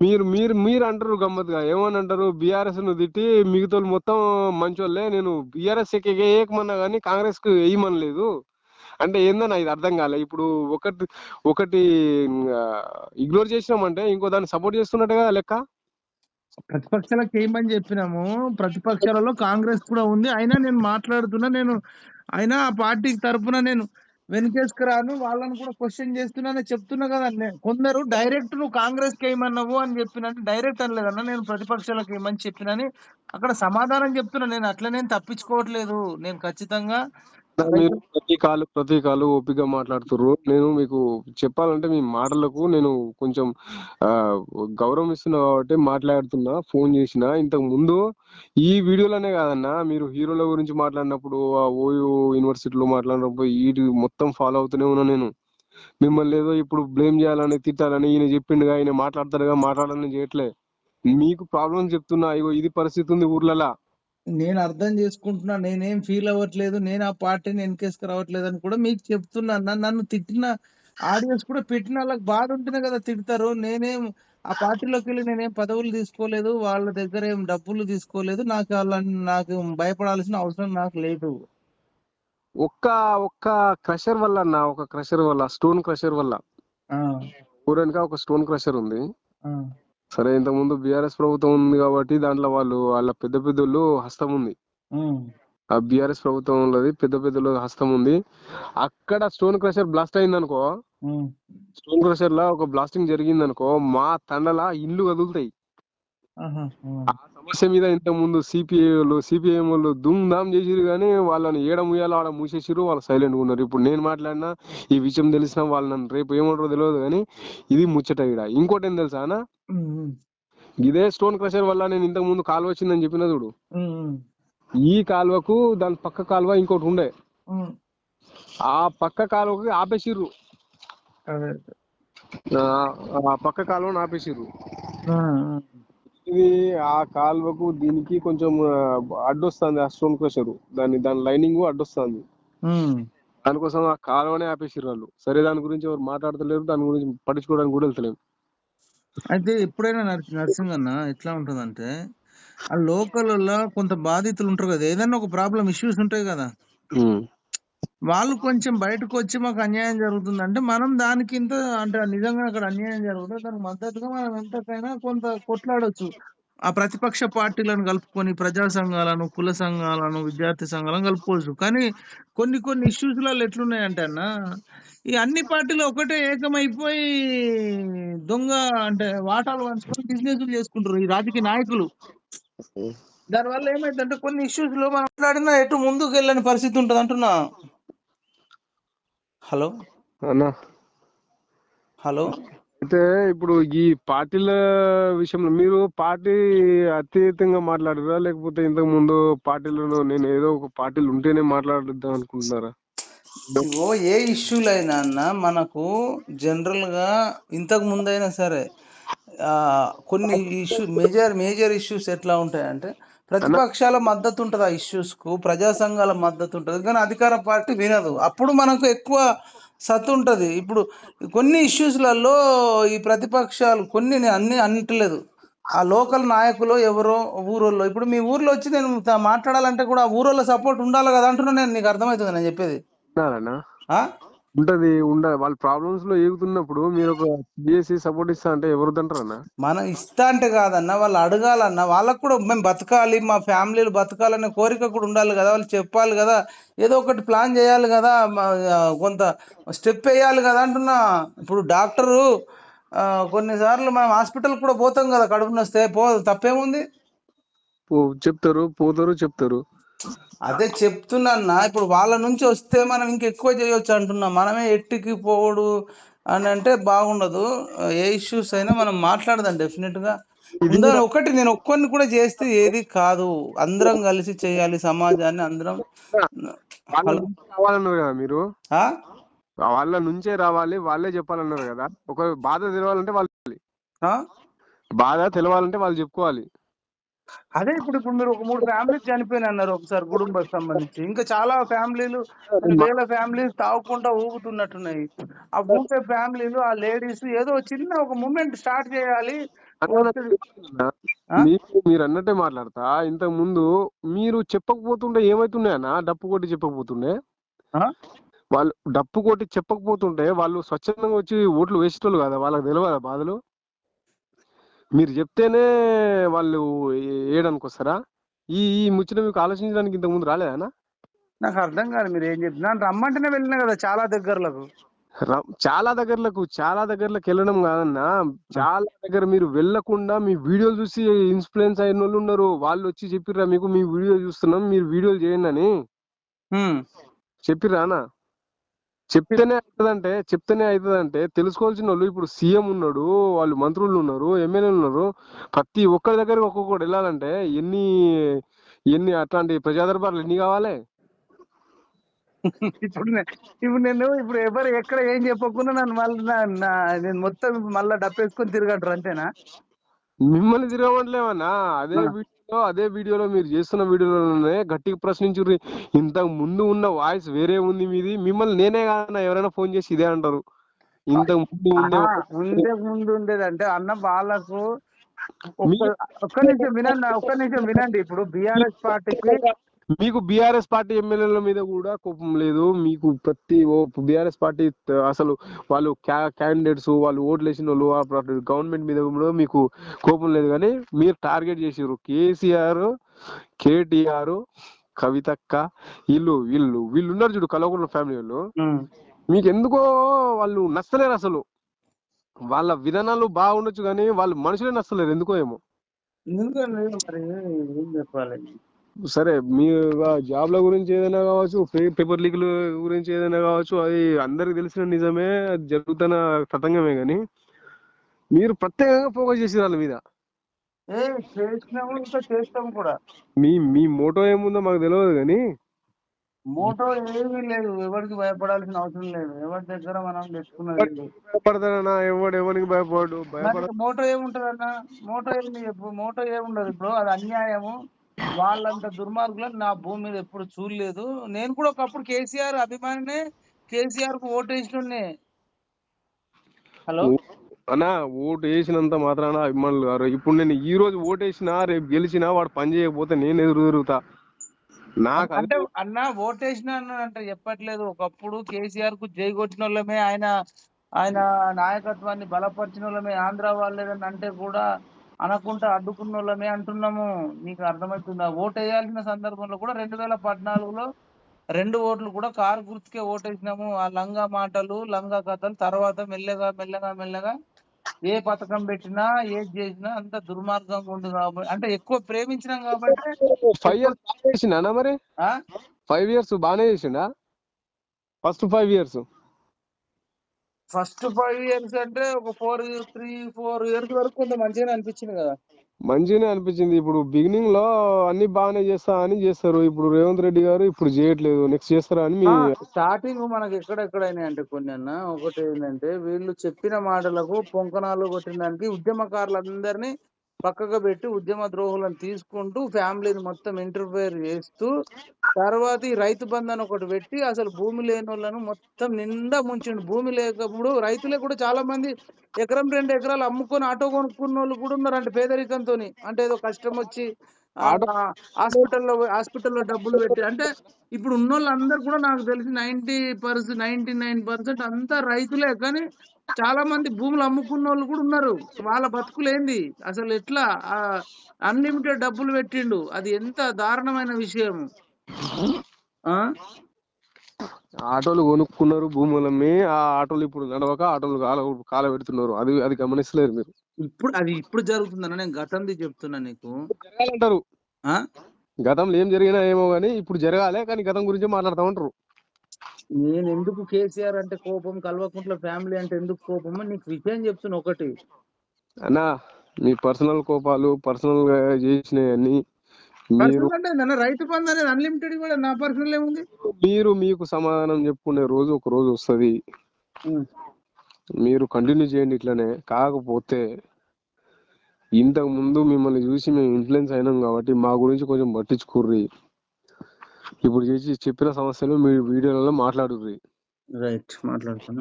మీరు మీరు మీరు అంటారు గమ్మత్తుగా. ఏమని అంటారు బీఆర్ఎస్ను తిట్టి మిగతా మొత్తం మంచోళ్ళే. నేను బీఆర్ఎస్ ఏకమన్నా కానీ కాంగ్రెస్కు వేయమనలేదు అంటే ఏందన్నా ఇది అర్థం కాలే. ఇప్పుడు ఒకటి ఒకటి ఇగ్నోర్ చేసినామంటే ఇంకో దాన్ని సపోర్ట్ చేస్తున్నట్టుగా లెక్క? ప్రతిపక్షాలకు చేయమని చెప్పినాము? ప్రతిపక్షాలలో కాంగ్రెస్ కూడా ఉంది. అయినా నేను మాట్లాడుతున్నా. నేను అయినా ఆ పార్టీ తరపున నేను వెనుకేసుకురాను వాళ్ళని కూడా క్వశ్చన్ చేస్తున్నానని చెప్తున్నా కదా కొందరు డైరెక్ట్ నువ్వు కాంగ్రెస్కి ఏమన్నావు అని చెప్పినట్టు డైరెక్ట్ అనలేదన్న నేను ప్రతిపక్షాలకు ఏమని చెప్పినని అక్కడ సమాధానం చెప్తున్నా. నేను అట్లా నేను తప్పించుకోవట్లేదు. నేను ఖచ్చితంగా మీరు ప్రతి కాలు ప్రతి కాలు ఓపిక మాట్లాడుతుర్రు. నేను మీకు చెప్పాలంటే మీ మాటలకు నేను కొంచెం గౌరవం ఇస్తున్నా కాబట్టి మాట్లాడుతున్నా ఫోన్ చేసిన. ఇంతకు ముందు ఈ వీడియోలోనే కాదన్నా మీరు హీరోల గురించి మాట్లాడినప్పుడు ఆ ఓయూ యూనివర్సిటీలో మాట్లాడినప్పుడు ఈ మొత్తం ఫాలో అవుతూనే ఉన్నా నేను. మిమ్మల్ని ఏదో ఇప్పుడు బ్లేమ్ చేయాలని తిట్టాలని ఈయన చెప్పిండుగా ఆయన మాట్లాడతాడుగా మాట్లాడాలని చేయట్లే. మీకు ప్రాబ్లం చెప్తున్నా ఇగో ఇది పరిస్థితి ఉంది ఊర్లలో. నేను అర్థం చేసుకుంటున్నా నేనేం ఫీల్ అవ్వట్లేదు నేను ఆ పార్టీని వెనకేసుకు రావట్లేదు అని కూడా మీకు చెప్తున్నా. అన్న. నన్ను తిట్టిన ఆడియన్స్ కూడా పెట్టిన వాళ్ళకి బాధ ఉంటేనే కదా తిడతారు. నేనేం ఆ పార్టీలోకి వెళ్ళి నేనేం పదవులు తీసుకోలేదు వాళ్ళ దగ్గర ఏం డబ్బులు తీసుకోలేదు నాకు వాళ్ళని నాకు భయపడాల్సిన అవసరం నాకు లేదు. ఒక్క ఒక్క క్రషర్ వల్ల అన్న ఒక క్రషర్ వల్ల స్టోన్ క్రషర్ వల్ల. ఊరనక ఒక స్టోన్ క్రషర్ ఉంది. సరే ఇంతకు ముందు బీఆర్ఎస్ ప్రభుత్వం ఉంది కాబట్టి దాంట్లో వాళ్ళు వాళ్ళ పెద్ద పెద్దోళ్ళు హస్తం ఉంది. ఆ బీఆర్ఎస్ ప్రభుత్వం ఉన్నది పెద్ద పెద్దోళ్ళు హస్తం ఉంది. అక్కడ స్టోన్ క్రషర్ బ్లాస్ట్ అయింది అనుకో స్టోన్ క్రషర్ లా ఒక బ్లాస్టింగ్ జరిగింది అనుకో మా తండల ఇల్లు కదులుతాయి. ఆ, సమస్య మీద ఇంతకు ముందు సిపిఐలు సిపిఎం వాళ్ళు దుమ్ దామ్ చేసిరు కానీ వాళ్ళని ఏడ ముయ్యాలో ఆడ మూసేసిరు వాళ్ళు సైలెంట్ ఉన్నారు. ఇప్పుడు నేను మాట్లాడినా ఈ విషయం తెలిసిన వాళ్ళు నన్ను రేపు ఏమంటారో తెలియదు కానీ ఇది ముచ్చట ఈడ. ఇంకోటి ఏం తెలుసా అన్న? ఇదే స్టోన్ క్రషర్ వల్ల నేను ఇంతకు ముందు కాలువ వచ్చిందని చెప్పిన చూడు. ఈ కాలువకు దాని పక్క కాలువ ఇంకోటి ఉండే. ఆ పక్క కాలువకి ఆపేసిర్రు. ఆ పక్క కాలువను ఆపేసిర్రు. ఇది ఆ కాలువకు దీనికి కొంచెం అడ్డొస్తుంది ఆ స్టోన్ క్రషర్ దాని దాని లైనింగ్ అడ్డొస్తుంది. దానికోసం ఆ కాలువనే ఆపేసిర్రు వాళ్ళు. సరే దాని గురించి ఎవరు మాట్లాడతలేరు దాని గురించి పట్టించుకోవడానికి కూడా వెళ్తలేము అయితే ఎప్పుడైనా నర్సి- నర్సింగ్ అన్న ఎట్లా ఉంటుందంటే ఆ లోకల్లో కొంత బాధితులు ఉంటారు కదా ఏదైనా ఒక ప్రాబ్లం ఇష్యూస్ ఉంటాయి కదా. వాళ్ళు కొంచెం బయటకు వచ్చి మాకు అన్యాయం జరుగుతుంది అంటే మనం దానికి ఇంత అంటే నిజంగా అక్కడ అన్యాయం జరుగుతుంది దానికి మద్దతుగా మనం ఎంతకైనా కొంత కొట్లాడొచ్చు. ఆ ప్రతిపక్ష పార్టీలను కలుపుకొని ప్రజా సంఘాలను కుల సంఘాలను విద్యార్థి సంఘాలను కలుపుకోవచ్చు. కానీ కొన్ని కొన్ని ఇష్యూస్లలో ఎట్లున్నాయంటే అన్న ఈ అన్ని పార్టీలు ఒకటే ఏకమైపోయి దొంగ అంటే వాటాలు పంచుకొని బిజినెస్లు చేసుకుంటారు ఈ రాజకీయ నాయకులు. దానివల్ల ఏమైందంటే కొన్ని ఇష్యూస్లో మనం మాట్లాడినా ఎటు ముందుకు వెళ్ళని పరిస్థితి ఉంటుంది అంటున్నా. హలో అన్నా. హలో అయితే ఇప్పుడు ఈ పార్టీల విషయంలో మీరు పార్టీ అతీతంగా మాట్లాడరా? లేకపోతే ఇంతకు ముందు పార్టీలలో నేను ఏదో ఒక పార్టీలు ఉంటేనే మాట్లాడదాం అనుకుంటున్నారా? ఇగో ఏ ఇష్యూలైనా అన్న మనకు జనరల్గా ఇంతకు ముందైనా సరే ఆ కొన్ని ఇష్యూ మేజర్ మేజర్ ఇష్యూస్ ఎట్లా ఉంటాయంటే ప్రతిపక్షాల మద్దతు ఉంటుంది ఆ ఇష్యూస్కు ప్రజా సంఘాల మద్దతు ఉంటుంది. కానీ అధికార పార్టీ వినదు. అప్పుడు మనకు ఎక్కువ సత్తు ఉంటది. ఇప్పుడు కొన్ని ఇష్యూస్లలో ఈ ప్రతిపక్షాలు కొన్ని నేను అన్ని అంటలేదు ఆ లోకల్ నాయకులు ఎవరో ఊరోళ్ళు ఇప్పుడు మీ ఊర్లో వచ్చి నేను మాట్లాడాలంటే కూడా ఆ ఊరోళ్ళ సపోర్ట్ ఉండాలి కదా అంటున్నా నేను నీకు అర్థమవుతుంది నేను చెప్పేది. ఉంటది ఉండ వాళ్ళ ప్రాబ్లమ్స్లో ఏగుతున్నప్పుడు మీరు ఒక చేసి సపోర్ట్ ఇస్తా అంటే ఎవరు తంటారన్నా మనం ఇస్తా అంటే కాదన్న వాళ్ళు అడగాలన్న వాళ్ళకు కూడా మేము బతకాలి మా ఫ్యామిలీలు బతకాలనే కోరిక కూడా ఉండాలి కదా వాళ్ళు చెప్పాలి కదా ఏదో ఒకటి ప్లాన్ చేయాలి కదా కొంత స్టెప్ వేయాలి కదా అంటున్నా. ఇప్పుడు డాక్టరు కొన్నిసార్లు మనం హాస్పిటల్ కూడా పోతాం కదా కడుపు నొస్తే పో తప్పేముంది? పో- చెప్తారు పోతారు చెప్తారు. అదే చెప్తున్నా ఇప్పుడు వాళ్ళ నుంచి వస్తే మనం ఇంకెక్కువ చేయొచ్చు అంటున్నా. మనమే ఎట్టికి పోడు అని అంటే బాగుండదు. ఏ ఇష్యూస్ అయినా మనం మాట్లాడదాం డెఫినెట్గా. ఒకటి నేను ఒక్కరిని కూడా చేస్తే ఏది కాదు. అందరం కలిసి చేయాలి సమాజాన్ని అందరం. వాళ్ళ నుంచి రావాలన్నారు కదా మీరు? ఆ? వాళ్ళ నుంచే రావాలి వాళ్ళే చెప్పాలన్నారు కదా. ఒక బాధ తెలవాలంటే వాళ్ళు? బాధ తెలవాలంటే వాళ్ళు చెప్పుకోవాలి. అదే ఇప్పుడు ఇప్పుడు మీరు ఒక మూడు ఫ్యామిలీస్ చనిపోయినాయి అన్నారు ఒకసారి కుటుంబం సంబంధించి. ఇంకా చాలా ఫ్యామిలీలు వేల ఫ్యామిలీస్ తాగుకుంటా ఊగుతున్నట్టున్నాయి. ఆ ఊగే ఫ్యామిలీలు ఆ లేడీస్ ఏదో చిన్న ఒక మూమెంట్ స్టార్ట్ చేయాలి. మీరు అన్నట్టే మాట్లాడతా. ఇంతకు ముందు మీరు చెప్పకపోతుంటే ఏమైతుండే అన్న? డప్పు కొట్టి చెప్పకపోతుండే? వాళ్ళు డప్పు కొట్టి చెప్పకపోతుంటే వాళ్ళు స్వచ్ఛందంగా వచ్చి ఓట్లు వేసేటోళ్ళు కదా? వాళ్ళకి తెలియదా బాధలు? మీరు చెప్తేనే వాళ్ళు ఏడనుకు వస్తారా? ఈ ఈ ముచ్చట మీకు ఆలోచించడానికి ఇంతకు ముందు రాలేదనా నాకు అర్థం కాదు మీరు ఏం చెప్తున్నా. రమ్మంటేనే వెళ్ళినా కదా చాలా దగ్గరలకు. చాలా దగ్గరలకు చాలా దగ్గరలకు వెళ్ళడం కాదన్నా. చాలా దగ్గర మీరు వెళ్ళకుండా మీ వీడియోలు చూసి ఇన్ఫ్లుయెన్స్ అయిన వాళ్ళు ఉన్నారు. వాళ్ళు వచ్చి చెప్పిర్రా మీకు మీ వీడియో చూస్తున్నాం మీరు వీడియోలు చేయండి అని. హ్మ్. చెప్తేనే అవుతుందంటే చెప్తేనే అవుతుందంటే తెలుసుకోవాల్సిన వాళ్ళు ఇప్పుడు సీఎం ఉన్నాడు వాళ్ళు మంత్రులు ఉన్నారు ఎమ్మెల్యేలు ఉన్నారు. ప్రతి ఒక్కరి దగ్గర ఒక్కొక్కటి వెళ్ళాలంటే ఎన్ని ఎన్ని అట్లాంటి ప్రజా దర్బార్లు ఎన్ని కావాలి? ఇప్పుడు ఇప్పుడు నేను ఇప్పుడు ఎవరు ఎక్కడ ఏం చెప్పకుండా నన్ను మళ్ళీ నేను మొత్తం మళ్ళీ డప్పేసుకొని తిరగంటారు అంతేనా? మిమ్మల్ని తిరగమంటలేమన్నా? అదే. వీడియోలో అదే వీడియోలో మీరు చేస్తున్న వీడియోలోనే గట్టిగా ప్రశ్నించుర్రి. ఇంతకు ముందు ఉన్న వాయిస్ వేరే ఉంది మీది. మిమ్మల్ని నేనే కాదన్నా ఎవరైనా ఫోన్ చేసి ఇదే అంటారు. ఇంతకు ముందు ఉండే ఉండే ముందు ఉండేది అంటే అన్న వాళ్ళకు ఒక్క నిమిషం వినండి ఒక్క నిమిషం వినండి. ఇప్పుడు బిఆర్ఎస్ పార్టీకి మీకు బీఆర్ఎస్ పార్టీ ఎమ్మెల్యేల మీద కూడా కోపం లేదు. మీకు ప్రతి ఓ బీఆర్ఎస్ పార్టీ అసలు వాళ్ళు క్యాండిడేట్స్ వాళ్ళు ఓట్లు వేసిన వాళ్ళు గవర్నమెంట్ మీద కూడా మీకు కోపం లేదు. కానీ మీరు టార్గెట్ చేసిర్రు. కేసీఆర్ కేటీఆర్ కవితక్క వీళ్ళు వీళ్ళు వీళ్ళు ఉన్నారు చూడు కలవకుండా ఫ్యామిలీ వాళ్ళు. మీకు ఎందుకో వాళ్ళు నచ్చలేరు అసలు. వాళ్ళ విధానాలు బాగుండొచ్చు కానీ వాళ్ళు మనుషులే నచ్చలేరు. ఎందుకో ఏమో. ఎందుకండి మరి ఏం చెప్పాలి? సరే మీ జాబ్ల గురించి ఏదైనా కావచ్చు పేపర్ లీకుల గురించి ఏదైనా కావచ్చు అది అందరికి తెలిసిన నిజమే అది జరుగుతున్న తతంగమే కానీ మీరు ప్రత్యేకంగా ఫోకస్ చేసి వాళ్ళ మీద. చేస్తాం కూడా. మీ మీ మోటో ఏముందో మాకు తెలియదు కానీ మోటో ఏమీ లేదు ఎవరికి భయపడాల్సిన అవసరం లేదు. ఎవరి దగ్గర మనం తెచ్చుకున్నది లేదు. భయపడతాడనా ఎవడు ఎవరికి భయపడు మోటో ఏముంటదన్న? మోటో చెప్పు మోటో ఏముండదు ఇప్పుడు అది అన్యాయము. వాళ్ళంత దుర్మార్గులను నా భూమి మీద ఎప్పుడు చూడలేదు. నేను కూడా ఒకప్పుడు కేసీఆర్ అభిమానినే కేసీఆర్కు ఓటు వేసినోడ్నే. హలో? అన్నా ఓటు వేసినంత మాత్రాన అభిమానులు గారు. ఇప్పుడు నేను ఈ రోజు ఓటు వేసినా రేపు గెలిచినా వాడు పని చేయకపోతే నేను ఎదురు తిరుగుతా. నాకు అంటే అన్న ఓటేసిన అంటే చెప్పట్లేదు. ఒకప్పుడు కేసీఆర్కు జై కొట్టిన వాళ్ళమే ఆయన ఆయన నాయకత్వాన్ని బలపరిచిన వాళ్ళమే ఆంధ్ర వాళ్ళేదని అంటే కూడా అనకుండా అడ్డుకున్న వాళ్ళమే అంటున్నాము. నీకు అర్థమవుతుందా? ఓటు వేయాల్సిన సందర్భంలో కూడా రెండు వేల పద్నాలుగులో రెండు ఓట్లు కూడా కారు గుర్తుకే ఓటేసినాము. ఆ లంగా మాటలు లంగా కథలు తర్వాత మెల్లగా మెల్లగా మెల్లగా ఏ పథకం పెట్టినా ఏది చేసినా అంత దుర్మార్గంగా ఉంది కాబట్టి అంటే ఎక్కువ ప్రేమించినాం కాబట్టి ఫైవ్ ఇయర్స్ చేసిండా మరి? ఆ? ఫైవ్ ఇయర్స్ బాగానే చేసిండా? First five years first five years అంటే ఒక ఫోర్ త్రీ ఫోర్ ఇయర్స్ వరకు కొంత మంచిగానే అనిపించింది కదా. మంచిగానే అనిపించింది. ఇప్పుడు బిగినింగ్లో అన్ని బాగానే చేస్తా అని చేస్తారు. ఇప్పుడు రేవంత్ రెడ్డి గారు ఇప్పుడు చేయట్లేదు. నెక్స్ట్ చేస్తారా అని మీ స్టార్టింగ్ మనకి ఎక్కడెక్కడైనా అంటే కొన్ని అన్న. ఒకటి ఏంటంటే వీళ్ళు చెప్పిన మాటలకు పొంకనాలు కొట్టిన దానికి ఉద్యమకారులందరినీ పక్కకు పెట్టి ఉద్యమ ద్రోహులను తీసుకుంటూ ఫ్యామిలీని మొత్తం ఇంటర్ఫేర్ చేస్తూ తర్వాత ఈ రైతు బంధన్ ఒకటి పెట్టి అసలు భూమి లేని వాళ్ళను మొత్తం నిండా ముంచిండు. భూమి లేకప్పుడు రైతులే కూడా చాలా మంది ఎకరం రెండు ఎకరాలు అమ్ముకొని ఆటో కొనుక్కున్న వాళ్ళు కూడా ఉన్నారంట పేదరికంతో అంటే ఏదో కష్టం వచ్చి హాస్పిటల్లో హాస్పిటల్లో డబ్బులు పెట్టి అంటే ఇప్పుడు ఉన్న వాళ్ళందరూ కూడా నాకు తెలిసి ninety percent ninety nine percent అంతా రైతులే. కానీ చాలా మంది భూములు అమ్ముకున్న వాళ్ళు కూడా ఉన్నారు. వాళ్ళ బతుకులేంది? అసలు ఎట్లా? అన్లిమిటెడ్ డబ్బులు పెట్టిండు. అది ఎంత దారుణమైన విషయం ఆ? ఆటోలు కొనుక్కున్నారు భూములమ్మి. ఆ ఆటోలు ఇప్పుడు నడవక ఆటోలు కాల కాల పెడుతున్నారు. అది అది గమనిస్తలేరు మీరు. ఇప్పుడు అది ఇప్పుడు జరుగుతుందన్న నేను గతంది చెప్తున్నా నీకు. జరగాలంటారు. ఆ? గతంలో ఏం జరిగినా ఏమో కానీ ఇప్పుడు జరగాలి కానీ గతం గురించి మాట్లాడుతూ ఉంటారు. నేను ఎందుకు కేసీఆర్ అంటే కోపం? కల్వకుంట్ల ఫ్యామిలీ అంటే ఎందుకు కోపం? నీకు విషయం చెప్తున్నా ఒకటి. అన్నా మీ పర్సనల్ కోపాలు పర్సనల్గా చేసినవన్నీ రైతు బంధు అనేది అన్లిమిటెడ్ కూడా నా పర్సనల్ ఏముంది? మీరు మీకు సమాధానం చెప్పుకునే రోజు ఒక రోజు వస్తది. మీరు కంటిన్యూ చేయండి ఇట్లనే. కాకపోతే ఇంతకు ముందు మిమ్మల్ని చూసి మేము ఇన్ఫ్లుయెన్స్ అయినాం కాబట్టి మా గురించి కొంచెం పట్టించుకుర్రి. ఇప్పుడు చేసి చెప్పిన సమస్యలు మీ వీడియోలలో మాట్లాడుర్రి. రైట్ మాట్లాడుతున్నా